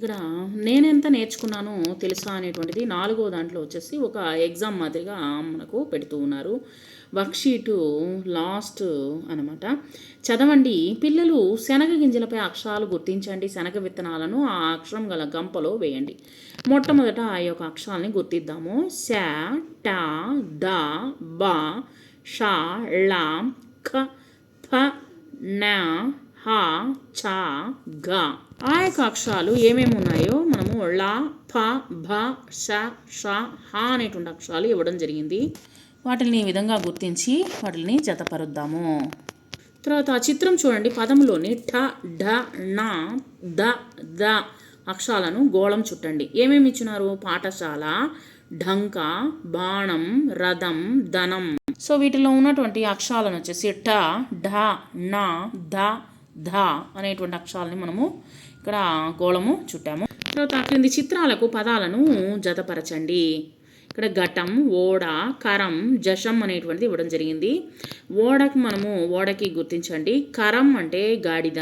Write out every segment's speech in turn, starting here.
ఇక్కడ నేనెంత నేర్చుకున్నానో తెలుసా అనేటువంటిది నాలుగో దాంట్లో వచ్చేసి ఒక ఎగ్జామ్ మాదిరిగా మనకు పెడుతూ ఉన్నారు. వర్క్షీటు లాస్ట్ అనమాట చదవండి. పిల్లలు శనగ గింజలపై అక్షరాలు గుర్తించండి. శనగ విత్తనాలను ఆ అక్షరం గల గంపలో వేయండి. మొట్టమొదట ఆ యొక్క అక్షరాలని గుర్తిద్దాము. శ ట ద బ ష ళ ఖ ఫ న హ చ గ. ఆ యొక్క అక్షరాలు ఏమేమి ఉన్నాయో మనము ళ ఫ భ ష ష హ అనేటువంటి అక్షరాలు ఇవ్వడం జరిగింది. వాటిని ఈ విధంగా గుర్తించి వాటిని జతపరుద్దాము. తర్వాత ఆ చిత్రం చూడండి. పదంలోని ఠ ఢ ణ ద ద అక్షరాలను గోళం చుట్టండి. ఏమేమి ఇచ్చినారు? పాఠశాల ఢంక బాణం రథం ధనం. సో వీటిలో ఉన్నటువంటి అక్షరాలను వచ్చేసి ఠ ఢ ణ ధ ధ అనేటువంటి అక్షరాలని మనము ఇక్కడ గోళము చుట్టాము. తర్వాత క్రింది చిత్రాలకు పదాలను జతపరచండి. ఇక్కడ ఘటం ఓడ కరం జషం అనేటువంటిది ఇవ్వడం జరిగింది. ఓడకు మనము ఓడకి గుర్తించండి. కరం అంటే గాడిద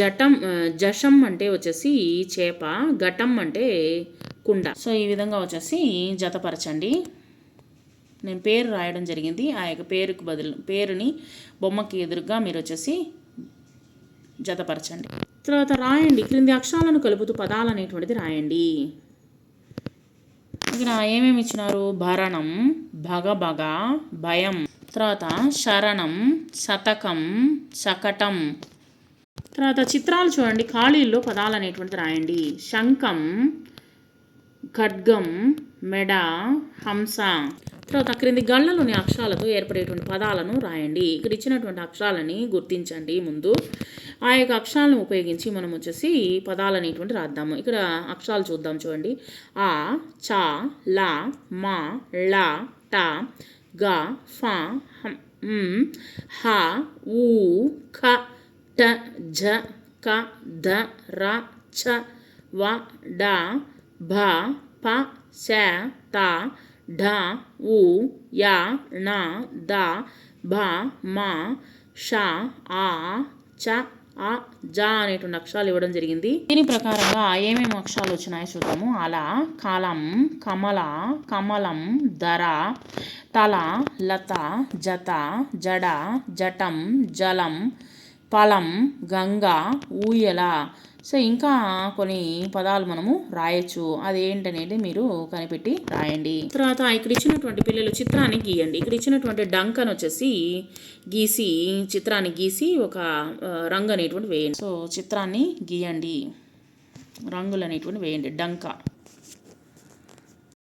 జటం జషం అంటే వచ్చేసి చేప ఘటం అంటే కుండ. సో ఈ విధంగా వచ్చేసి జతపరచండి. నేను పేరు రాయడం జరిగింది. ఆ యొక్క పేరుకు బదులు పేరుని బొమ్మకి ఎదురుగా మీరు వచ్చేసి జతపరచండి. తర్వాత రాయండి. క్రింది అక్షరాలను కలుపుతూ పదాలు అనేటువంటిది రాయండి. ఇక్కడ ఏమేమి ఇచ్చినారు? భరణం భగభగ భయం. తర్వాత శరణం శతకం శకటం. తర్వాత చిత్రాలు చూడండి. ఖాళీల్లో పదాలు అనేటువంటిది రాయండి. శంఖం ఖడ్గం మెడ హంస. తర్వాత క్రింది గళ్ళలోని అక్షరాలతో ఏర్పడేటువంటి పదాలను రాయండి. ఇక్కడ ఇచ్చినటువంటి అక్షరాలని గుర్తించండి ముందు. ఆ యొక్క అక్షరాలను ఉపయోగించి మనం వచ్చేసి పదాలు అనేటువంటి రాద్దాము. ఇక్కడ అక్షరాలు చూద్దాం చూడండి. ఆ చ ల మా ళ ట గ ఫ హ ఊ ఖ ట జ క ద ర చ వ డ భ ప శ త ఢ ఉ య ణ ద భ మ ష ఆ చ ఆ జ అనేటువంటి అక్షరాలు ఇవ్వడం జరిగింది. దీని ప్రకారంగా ఏమేమి అక్షరాలు వచ్చినాయో చూద్దాము. అలా కాలం కమల కమలం ధర తల లత జత జడ జటం జలం పలం గంగ ఊయల సో ఇంకా కొన్ని పదాలు మనము రాయొచ్చు. అది ఏంటనేది మీరు కనిపెట్టి రాయండి. తర్వాత ఇక్కడ ఇచ్చినటువంటి పిల్లలు చిత్రాన్ని గీయండి. ఇక్కడ ఇచ్చినటువంటి డంక్ అని వచ్చేసి గీసి చిత్రాన్ని గీసి ఒక రంగు అనేటువంటి వేయండి. సో చిత్రాన్ని గీయండి. రంగులు అనేటువంటి వేయండి. డంక.